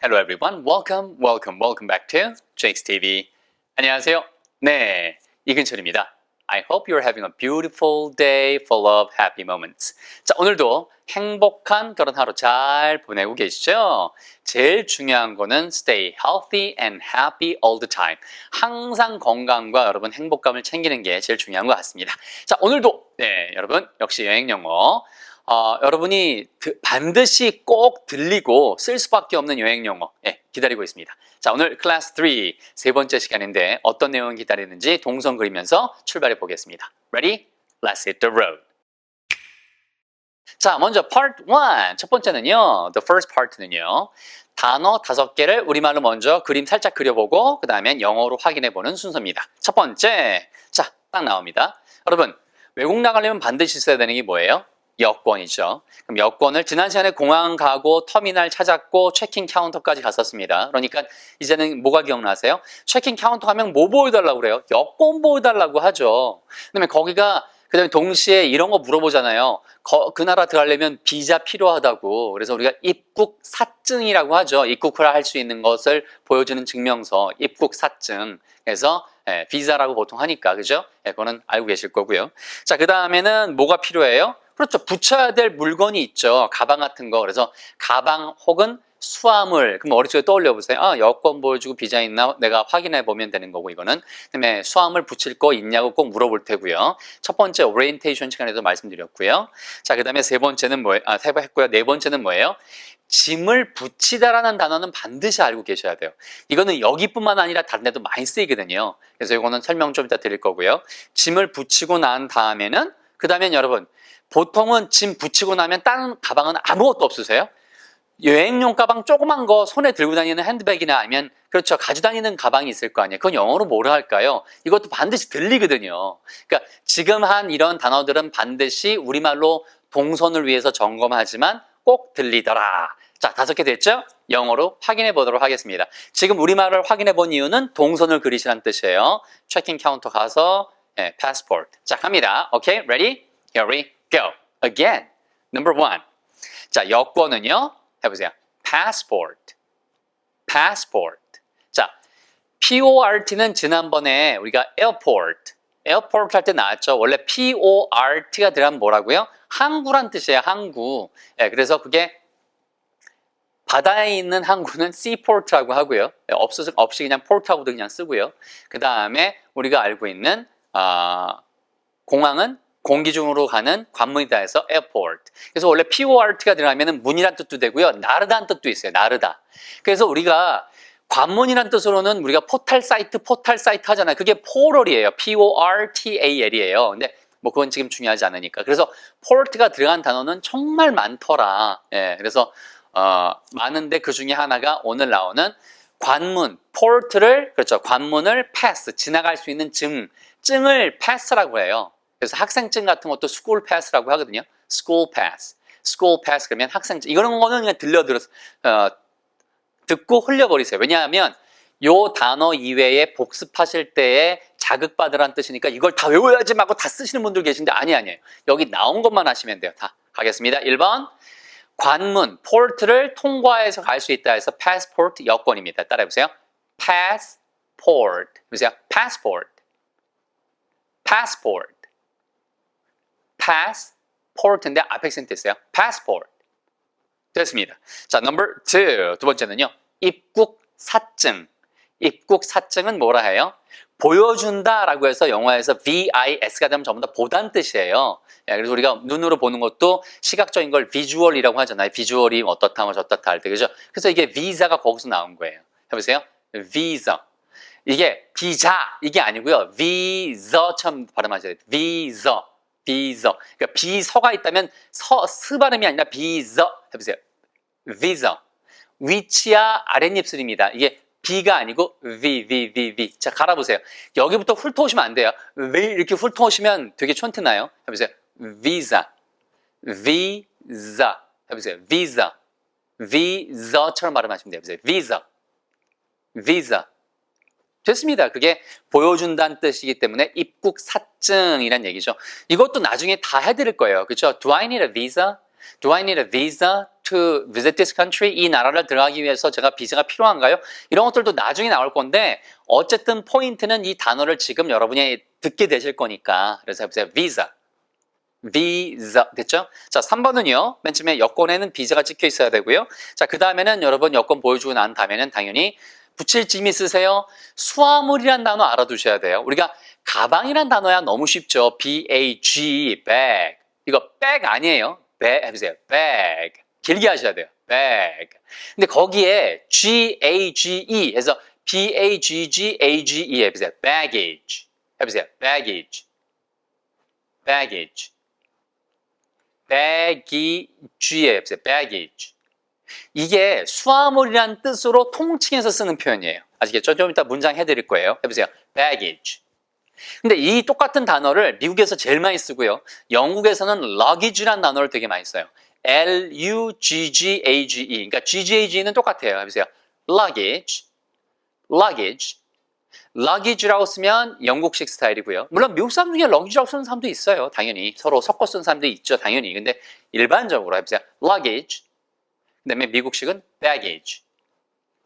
Hello everyone. Welcome, welcome, welcome back to Jake's TV. 안녕하세요. 네, 이근철입니다. I hope you're having a beautiful day full of happy moments. 자, 오늘도 행복한 그런 하루 잘 보내고 계시죠? 제일 중요한 거는 stay healthy and happy all the time. 항상 건강과 여러분 행복감을 챙기는 게 제일 중요한 것 같습니다. 자, 오늘도 네, 여러분 역시 여행 영어 어, 여러분이 드- 반드시 꼭 들리고 쓸 수밖에 없는 여행 영어 예, 기다리고 있습니다. 자, 오늘 클래스 3 세 번째 시간인데 어떤 내용을 기다리는지 동선 그리면서 출발해 보겠습니다. Ready? Let's hit the road. 자, 먼저 part 1. 첫 번째는요. The first part는요. 단어 다섯 개를 우리말로 먼저 그림 살짝 그려보고 그 다음엔 영어로 확인해 보는 순서입니다. 첫 번째. 자, 딱 나옵니다. 여러분, 외국 나가려면 반드시 있어야 되는 게 뭐예요? 여권이죠. 그럼 여권을 지난 시간에 공항 가고 터미널 찾았고 체킹 카운터까지 갔었습니다. 그러니까 이제는 뭐가 기억나세요? 체킹 카운터 가면 뭐 보여달라고 그래요? 여권 보여달라고 하죠. 그다음에 거기가 그다음에 동시에 이런 거 물어보잖아요. 거- 그 나라 들어가려면 비자 필요하다고. 그래서 우리가 입국 사증이라고 하죠. 입국을 할 수 있는 것을 보여주는 증명서, 입국 사증. 그래서 예, 비자라고 보통 하니까 그죠? 예, 그거는 알고 계실 거고요. 자, 그 다음에는 뭐가 필요해요? 그렇죠. 붙여야 될 물건이 있죠. 가방 같은 거. 그래서 가방 혹은 수화물. 그럼 머릿속에 떠올려 보세요. 아, 여권 보여주고 비자 있나? 내가 확인해 보면 되는 거고, 이거는. 그 다음에 수화물 붙일 거 있냐고 꼭 물어볼 테고요. 첫 번째, 오리엔테이션 시간에도 말씀드렸고요. 자, 그 다음에 세 번째는 뭐예요? 아, 세 번 했고요. 네 번째는 뭐예요? 짐을 붙이다라는 단어는 반드시 알고 계셔야 돼요. 이거는 여기뿐만 아니라 다른 데도 많이 쓰이거든요. 그래서 이거는 설명 좀 이따 드릴 거고요. 짐을 붙이고 난 다음에는 그 다음엔 여러분 보통은 짐 붙이고 나면 다른 가방은 아무것도 없으세요? 여행용 가방 조그만 거 손에 들고 다니는 핸드백이나 아니면 그렇죠 가지고 다니는 가방이 있을 거 아니에요. 그건 영어로 뭐라 할까요? 이것도 반드시 들리거든요. 그러니까 지금 한 이런 단어들은 반드시 우리말로 동선을 위해서 점검하지만 꼭 들리더라. 자 다섯 개 됐죠? 영어로 확인해 보도록 하겠습니다. 지금 우리말을 확인해 본 이유는 동선을 그리시라는 뜻이에요. 체킹 카운터 가서 예, passport. 자 갑니다. 오케이, ready? Here we go. Again. Number one. 자 여권은요. 해보세요. passport. passport. 자, PORT는 지난번에 우리가 airport, airport 할 때 나왔죠. 원래 PORT가 들어가면 뭐라고요? 항구란 뜻이에요. 항구. 예, 그래서 그게 바다에 있는 항구는 seaport라고 하고요. 예, 없어 없이 그냥 port하고도 그냥 쓰고요. 그 다음에 우리가 알고 있는 아, 공항은 공기 중으로 가는 관문이다 해서 airport. 그래서 원래 PORT가 들어가면 문이란 뜻도 되고요. 나르다는 뜻도 있어요. 나르다. 그래서 우리가 관문이란 뜻으로는 우리가 포탈 사이트, 포탈 사이트 하잖아요. 그게 포럴이에요. P-O-R-T-A-L이에요. 근데 뭐 그건 지금 중요하지 않으니까. 그래서 포르트가 들어간 단어는 정말 많더라. 예, 그래서 어, 많은데 그 중에 하나가 오늘 나오는 관문, 포르트를 그렇죠. 관문을 패스, 지나갈 수 있는 증, 증을 패스라고 해요. 그래서 학생증 같은 것도 스쿨 패스라고 하거든요. 스쿨 패스. 스쿨 패스 그러면 학생증. 이런 거는 그냥 들려 들어 어, 듣고 흘려버리세요. 왜냐하면 요 단어 이외에 복습하실 때에 자극받으라는 뜻이니까 이걸 다 외워야지 말고 다 쓰시는 분들 계신데 아니 아니에요. 여기 나온 것만 하시면 돼요. 다 가겠습니다. 1번 관문 포트를 통과해서 갈 수 있다 해서 passport 여권입니다. 따라해 보세요. passport 보세요. passport passport passport인데 앞에 액센트 있어요. passport 됐습니다. 자, number two. 두 번째는요. 입국 사증. 입국 사증은 뭐라 해요? 보여준다 라고 해서 영어에서 VIS가 되면 전부 다 보단 뜻이에요. 예, 그래서 우리가 눈으로 보는 것도 시각적인 걸 비주얼이라고 하잖아요. 비주얼이 어떻다 뭐 저떻다 할 때. 그죠? 그래서 이게 비자가 거기서 나온 거예요. 해보세요. 비자. 이게 비자 이게 아니고요. 비자처럼 발음하셔야 돼요. 비자. 비자. 그러니까 비서가 있다면 서, 스 발음이 아니라 비자. 해보세요. 비자. 위치야 아랫입술입니다. 이게 B가 아니고 V, V, V, V. 자, 갈아보세요. 여기부터 훑어오시면 안 돼요. 왜 이렇게 훑어오시면 되게 촌트나요? 해보세요. Visa. Visa. 해보세요. Visa. Visa처럼 발음하시면 돼요. 해보세요. Visa. Visa. 됐습니다. 그게 보여준다는 뜻이기 때문에 입국 사증이란 얘기죠. 이것도 나중에 다 해드릴 거예요. 그렇죠? Do I need a visa? Do I need a visa to visit this country? 이 나라를 들어가기 위해서 제가 비자가 필요한가요? 이런 것들도 나중에 나올 건데 어쨌든 포인트는 이 단어를 지금 여러분이 듣게 되실 거니까 그래서 해보세요. visa. visa 됐죠? 자, 3번은요. 맨 처음에 여권에는 비자가 찍혀 있어야 되고요. 자, 그 다음에는 여러분 여권 보여주고 난 다음에는 당연히 붙일 짐 있으세요? 수화물이란 단어 알아두셔야 돼요. 우리가 가방이란 단어야 너무 쉽죠. B-A-G, bag. 이거 bag 아니에요. bag 해보세요. bag. 길게 하셔야 돼요. bag. 근데 거기에 G-A-G-E 해서 B-A-G-G-A-G-E 해보세요. baggage. 해보세요. baggage. baggage. baggage에 해보세요. baggage. 이게 수화물이란 뜻으로 통칭해서 쓰는 표현이에요. 아시겠죠? 좀 이따 문장 해드릴 거예요. 해보세요. baggage. 근데 이 똑같은 단어를 미국에서 제일 많이 쓰고요. 영국에서는 luggage라는 단어를 되게 많이 써요. L-U-G-G-A-G-E. 그러니까 G-G-A-G는 똑같아요. 해보세요. luggage, luggage. luggage라고 쓰면 영국식 스타일이고요. 물론 미국 사람 중에 luggage라고 쓰는 사람도 있어요. 당연히. 서로 섞어 쓰는 사람도 있죠. 당연히. 근데 일반적으로 해보세요. luggage. 그 다음에 미국식은 baggage.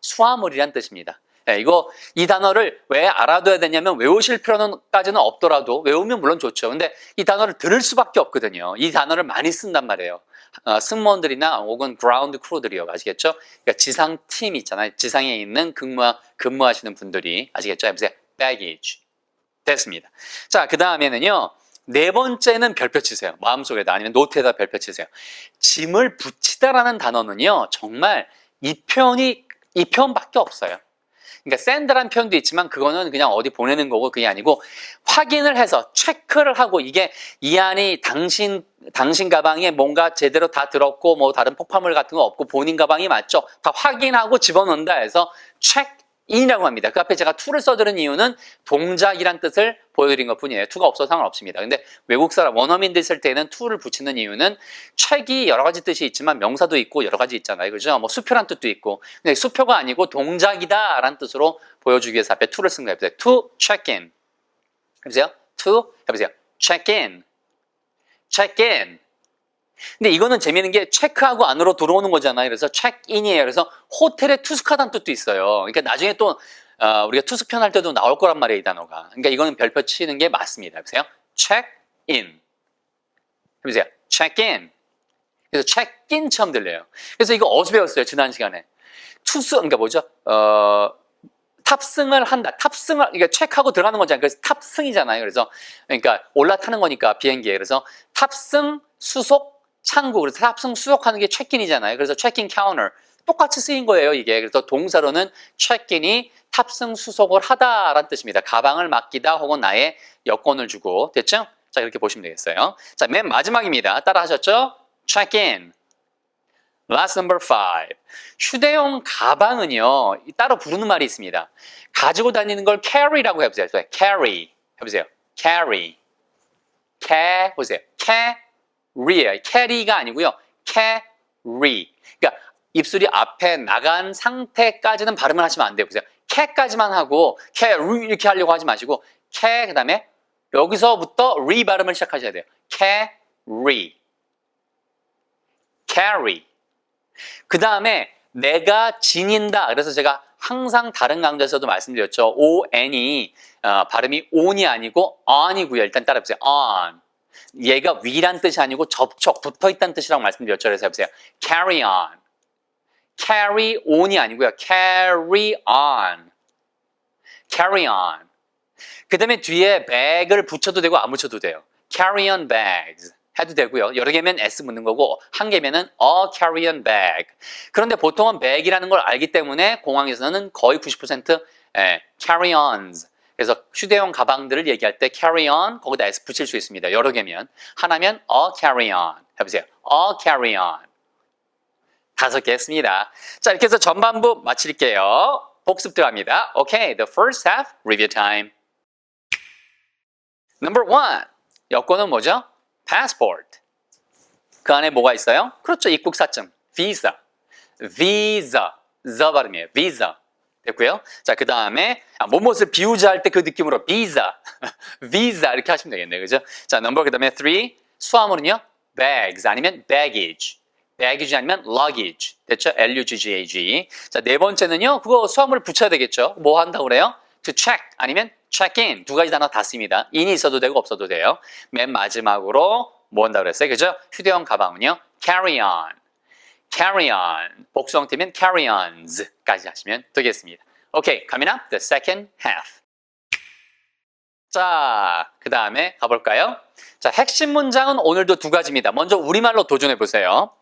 수화물이란 뜻입니다. 예, 이거 이 단어를 왜 알아둬야 되냐면 외우실 필요는까지는 없더라도 외우면 물론 좋죠. 근데 이 단어를 들을 수밖에 없거든요. 이 단어를 많이 쓴단 말이에요. 어, 승무원들이나 혹은 그라운드 크루들이요. 아시겠죠? 그러니까 지상 팀 있잖아요. 지상에 있는 근무 근무하시는 분들이 아시겠죠? 해보세요. baggage. 됐습니다. 자, 그 다음에는요. 네 번째는 별표 치세요. 마음속에다 아니면 노트에다 별표 치세요. 짐을 붙이다라는 단어는요. 정말 이 표현이 이 표현밖에 없어요. 그러니까 샌드라는 표현도 있지만 그거는 그냥 어디 보내는 거고 그게 아니고 확인을 해서 체크를 하고 이게 이 안이 당신 당신 가방에 뭔가 제대로 다 들었고 뭐 다른 폭발물 같은 거 없고 본인 가방이 맞죠? 다 확인하고 집어넣는다 해서 체크 인이라고 합니다. 그 앞에 제가 to를 써드린 이유는 동작이란 뜻을 보여드린 것 뿐이에요. to가 없어서 상관없습니다. 근데 외국 사람 원어민들 쓸 때는 to를 붙이는 이유는 책이 여러 가지 뜻이 있지만 명사도 있고 여러 가지 있잖아요. 그죠? 뭐 수표란 뜻도 있고. 근데 수표가 아니고 동작이다 라는 뜻으로 보여주기 위해서 앞에 to를 쓴 거예요. to check in. 해보세요. to 해보세요. check in. check in. 근데 이거는 재미있는 게 체크하고 안으로 들어오는 거잖아요. 그래서 체크인이에요. 그래서 호텔에 투숙하다는 뜻도 있어요. 그러니까 나중에 또 어, 우리가 투숙편 할 때도 나올 거란 말이에요, 이 단어가. 그러니까 이거는 별표 치는 게 맞습니다. 보세요. check-in. 해보세요. check-in. 그래서 check-in 처음 들려요. 그래서 이거 어디서 배웠어요, 지난 시간에? 투숙, 그러니까 뭐죠? 어, 탑승을 한다. 탑승을, 그러니까 체크하고 들어가는 거잖아요. 그래서 탑승이잖아요. 그래서, 그러니까 올라타는 거니까 비행기에. 그래서 탑승, 수속, 창구. 그래서 탑승, 수속하는 게 체크인이잖아요. 그래서 체크인 카운터. 똑같이 쓰인 거예요, 이게. 그래서 동사로는 체크인이 탑승 수속을 하다라는 뜻입니다. 가방을 맡기다 혹은 나의 여권을 주고. 됐죠? 자, 이렇게 보시면 되겠어요. 자, 맨 마지막입니다. 따라 하셨죠? check in. Last number five. 휴대용 가방은요, 따로 부르는 말이 있습니다. 가지고 다니는 걸 carry라고 해보세요. carry. 해보세요. carry. ca, 보세요. Carry예요. carry가 아니고요. carry. 그러니까 입술이 앞에 나간 상태까지는 발음을 하시면 안 돼요. 보세요. 캐까지만 하고 carry 이렇게 하려고 하지 마시고 캐 그다음에 여기서부터 re 발음을 시작하셔야 돼요. carry. carry. 그 다음에 내가 지닌다. 그래서 제가 항상 다른 강좌에서도 말씀드렸죠. on이 어, 발음이 on이 아니고 on이고요. 일단 따라해보세요. on. 얘가 위란 뜻이 아니고 접촉, 붙어 있다는 뜻이라고 말씀드렸죠. 그래서 해보세요. carry on. carry on이 아니고요. carry on. carry on. 그 다음에 뒤에 bag을 붙여도 되고 안 붙여도 돼요. carry on bags. 해도 되고요. 여러 개면 S 묻는 거고 한 개면은 a carry on bag. 그런데 보통은 bag이라는 걸 알기 때문에 공항에서는 거의 90% 예, carry ons. 그래서 휴대용 가방들을 얘기할 때 carry on 거기다 S 붙일 수 있습니다. 여러 개면 하나면 a carry on. 해보세요. a carry on. 다섯 개 했습니다. 자 이렇게 해서 전반부 마칠게요. 복습 들어갑니다. Okay, the first half review time. Number one. 여권은 뭐죠? passport. 그 안에 뭐가 있어요? 그렇죠. 입국사증. visa. visa. the 발음이에요. visa. 됐고요. 자, 그 다음에 아, 뭐뭇을 비우자 할 때 그 느낌으로 visa. visa 이렇게 하시면 되겠네요. 그죠? 자, 넘버 그 다음에 three. 수화물은요? bags 아니면 baggage. baggage 아니면 luggage. 됐죠? L-U-G-G-A-G. 자, 네 번째는요. 그거 수학물을 붙여야 되겠죠. 뭐 한다고 그래요? to check 아니면 check in. 두 가지 단어 다 씁니다. in이 있어도 되고 없어도 돼요. 맨 마지막으로 뭐 한다고 그랬어요? 그죠? 휴대용 가방은요. carry on. Carry on. 복수 형태면 carry ons까지 하시면 되겠습니다. 오케이. coming up the second half. 자, 그 다음에 가볼까요? 자, 핵심 문장은 오늘도 두 가지입니다. 먼저 우리말로 도전해 보세요.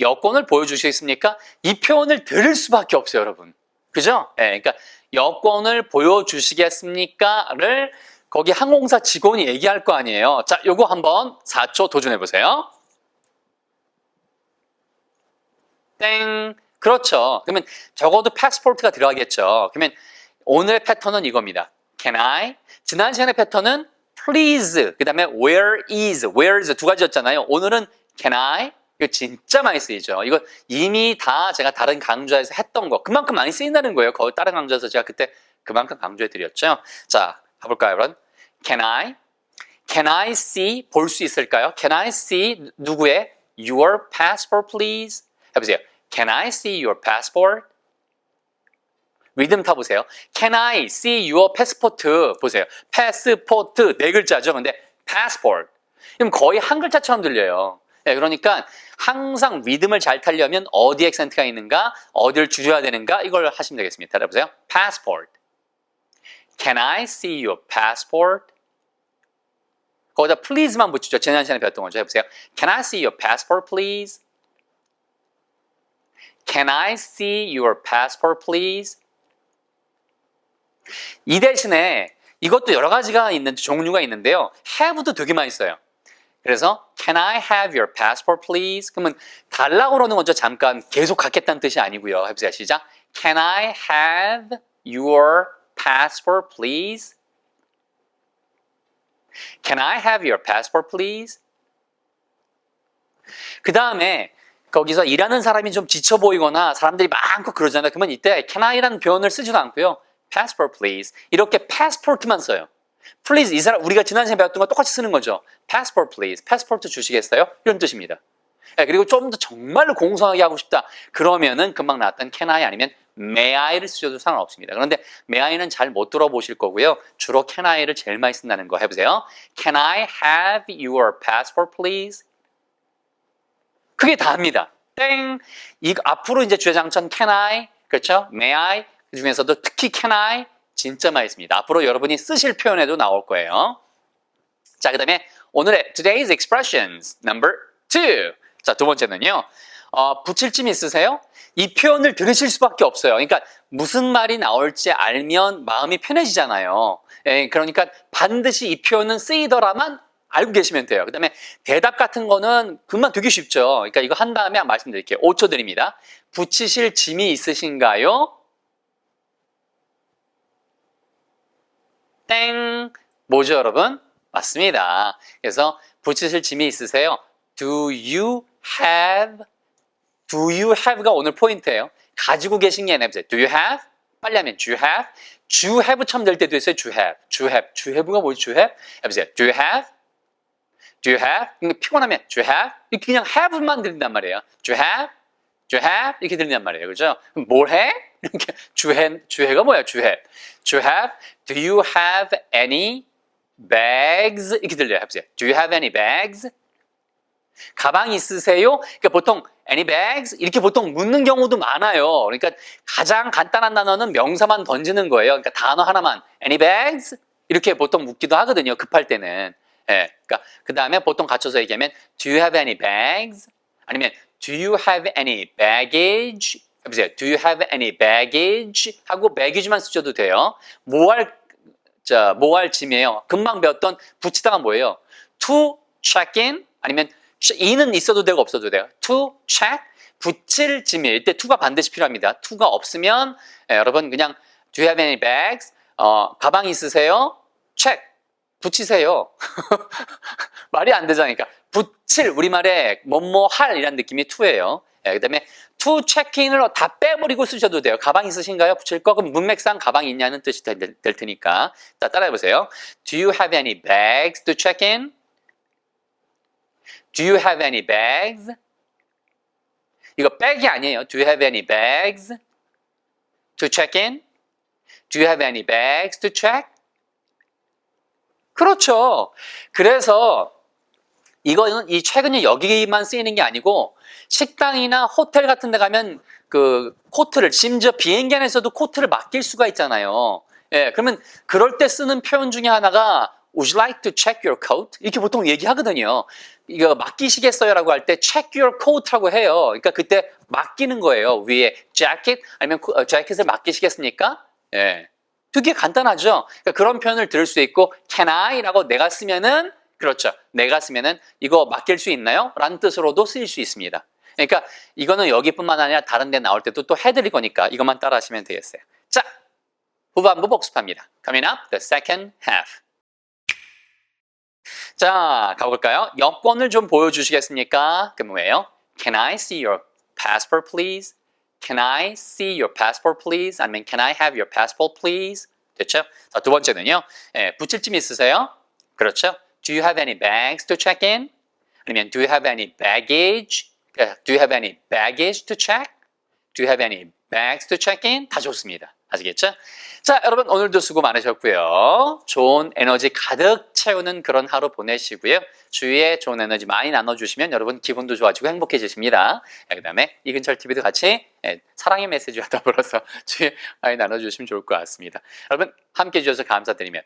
여권을 보여주시겠습니까? 이 표현을 들을 수밖에 없어요, 여러분. 그죠? 예, 그러니까 여권을 보여주시겠습니까?를 거기 항공사 직원이 얘기할 거 아니에요. 자, 요거 한번 4초 도전해 보세요. 땡. 그렇죠. 그러면 적어도 패스포트가 들어가겠죠. 그러면 오늘의 패턴은 이겁니다. Can I? 지난 시간의 패턴은 please. 그 다음에 where is, where is 두 가지였잖아요. 오늘은 can I? 이거 진짜 많이 쓰이죠. 이거 이미 다 제가 다른 강좌에서 했던 거. 그만큼 많이 쓰인다는 거예요. 거의 다른 강좌에서 제가 그때 그만큼 강조해 드렸죠. 자, 가볼까요, 여러분? Can I? Can I see? 볼 수 있을까요? Can I see 누구의? Your passport, please? 해보세요. Can I see your passport? 리듬 타보세요. Can I see your passport? 보세요. passport 네 글자죠. 근데 passport. 그럼 거의 한 글자처럼 들려요. 네, 그러니까 항상 리듬을 잘 타려면 어디 액센트가 있는가, 어디를 줄여야 되는가 이걸 하시면 되겠습니다. 따라해보세요. passport. Can I see your passport? 거기다 please만 붙이죠. 지난 시간에 배웠던 거죠. 해보세요. Can I see your passport, please? Can I see your passport, please? 이 대신에 이것도 여러 가지가 있는 종류가 있는데요. have도 되게 많이 써요. 그래서 Can I have your passport, please? 그러면 달라고 그러는 거죠. 잠깐 계속 갖겠다는 뜻이 아니고요. 해 보세요. 시작. Can I have your passport, please? Can I have your passport, please? 그 다음에 거기서 일하는 사람이 좀 지쳐 보이거나 사람들이 많고 그러잖아요. 그러면 이때 can I라는 표현을 쓰지도 않고요. passport, please. 이렇게 passport만 써요. please 이 사람 우리가 지난 시간에 배웠던 거 똑같이 쓰는 거죠. passport, please. passport 주시겠어요? 이런 뜻입니다. 예, 그리고 좀 더 정말로 공손하게 하고 싶다. 그러면은 금방 나왔던 can I 아니면 may I를 쓰셔도 상관없습니다. 그런데 may I는 잘 못 들어보실 거고요. 주로 can I를 제일 많이 쓴다는 거 해보세요. Can I have your passport, please? 그게 다입니다. 땡. 이 앞으로 이제 주제장천 can I 그렇죠? may I 그 중에서도 특히 can I 진짜 많이 씁니다. 앞으로 여러분이 쓰실 표현에도 나올 거예요. 자, 그다음에 오늘의 today's expressions number two. 자, 두 번째는요. 어, 붙일쯤 있으세요? 이 표현을 들으실 수밖에 없어요. 그러니까 무슨 말이 나올지 알면 마음이 편해지잖아요. 예, 그러니까 반드시 이 표현은 쓰이더라만 알고 계시면 돼요. 그 다음에 대답 같은 거는 금방 되게 쉽죠. 그러니까 이거 한 다음에 말씀드릴게요. 5초 드립니다. 붙이실 짐이 있으신가요? 땡. 뭐죠, 여러분? 맞습니다. 그래서 붙이실 짐이 있으세요? Do you have? Do you have가 오늘 포인트예요. 가지고 계신 게 아니라 Do you have? 빨리 하면 Do you have? Do have처럼 될 때도 있어요. Do have. Do have. Do have가 뭐지? Do have? 해보세요. Do you have? Do you have? 근데 피곤하면 Do you have? 이렇게 그냥 have만 들린단 말이에요. Do you have? Do you have? 이렇게 들린단 말이에요. 그죠? 뭘 해? 이렇게 Do have가 뭐야? Have. Do you have? Do you have any bags? 이렇게 들려요. 해보세요. Do you have any bags? 가방 있으세요? 그러니까 보통 any bags 이렇게 보통 묻는 경우도 많아요. 그러니까 가장 간단한 단어는 명사만 던지는 거예요. 그러니까 단어 하나만 any bags 이렇게 보통 묻기도 하거든요. 급할 때는. 예. 그러니까 그 다음에 보통 갖춰서 얘기하면 do you have any bags? 아니면 do you have any baggage? 해보세요. do you have any baggage? 하고 baggage만 쓰셔도 돼요. 뭐할 자, 뭐할 짐이에요. 금방 배웠던 붙이다가 뭐예요? to check in 아니면 이는 있어도 되고 없어도 돼요. to check 붙일 짐일 때 to가 반드시 필요합니다. to가 없으면 예, 여러분 그냥 do you have any bags? 어, 가방 있으세요? check 붙이세요. 말이 안 되자니까. 붙일 우리말에 뭐뭐 할이라는 느낌이 to예요. 예, 그 다음에 to check in을 다 빼버리고 쓰셔도 돼요. 가방 있으신가요? 붙일 거 그럼 문맥상 가방 있냐는 뜻이 될, 될 테니까. 자 따라해 보세요. Do you have any bags to check in? Do you have any bags? 이거 백이 아니에요. Do you have any bags to check in? Do you have any bags to check? 그렇죠. 그래서 이거는 이 최근에 여기만 쓰이는 게 아니고 식당이나 호텔 같은 데 가면 그 코트를 심지어 비행기 안에서도 코트를 맡길 수가 있잖아요. 예, 그러면 그럴 때 쓰는 표현 중에 하나가 Would you like to check your coat? 이렇게 보통 얘기하거든요. 이거 맡기시겠어요라고 할 때 check your coat라고 해요. 그러니까 그때 맡기는 거예요. 위에 jacket 아니면 코- 어, 재킷을 맡기시겠습니까? 예. 되게 간단하죠. 그러니까 그런 표현을 들을 수 있고 can I라고 내가 쓰면은 그렇죠. 내가 쓰면은 이거 맡길 수 있나요? 라는 뜻으로도 쓰일 수 있습니다. 그러니까 이거는 여기뿐만 아니라 다른 데 나올 때도 또 해드릴 거니까 이것만 따라 하시면 되겠어요. 자, 후반부 복습합니다. Coming up, the second half. 자, 가볼까요? 여권을 좀 보여주시겠습니까? 그 뭐예요? Can I see your passport, please? Can I see your passport, please? 아니면 Can I have your passport, please? 됐죠? 자, 두 번째는요. 예, 붙일쯤 있으세요? 그렇죠? Do you have any bags to check in? 아니면 Do you have any baggage? 예, Do you have any baggage to check? Do you have any bags to check in? 다 좋습니다. 아시겠죠? 자, 여러분 오늘도 수고 많으셨고요. 좋은 에너지 가득 채우는 그런 하루 보내시고요. 주위에 좋은 에너지 많이 나눠주시면 여러분 기분도 좋아지고 행복해지십니다. 그 다음에 이근철 TV도 같이 예, 사랑의 메시지와 더불어서 주위에 많이 나눠주시면 좋을 것 같습니다. 여러분 함께 해주셔서 감사드리며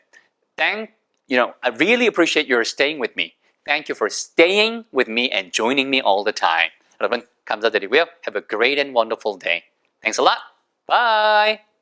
Thank, you know, I really appreciate your staying with me. Thank you for staying with me and joining me all the time. 여러분 감사드리고요. Have a great and wonderful day. Thanks a lot. Bye.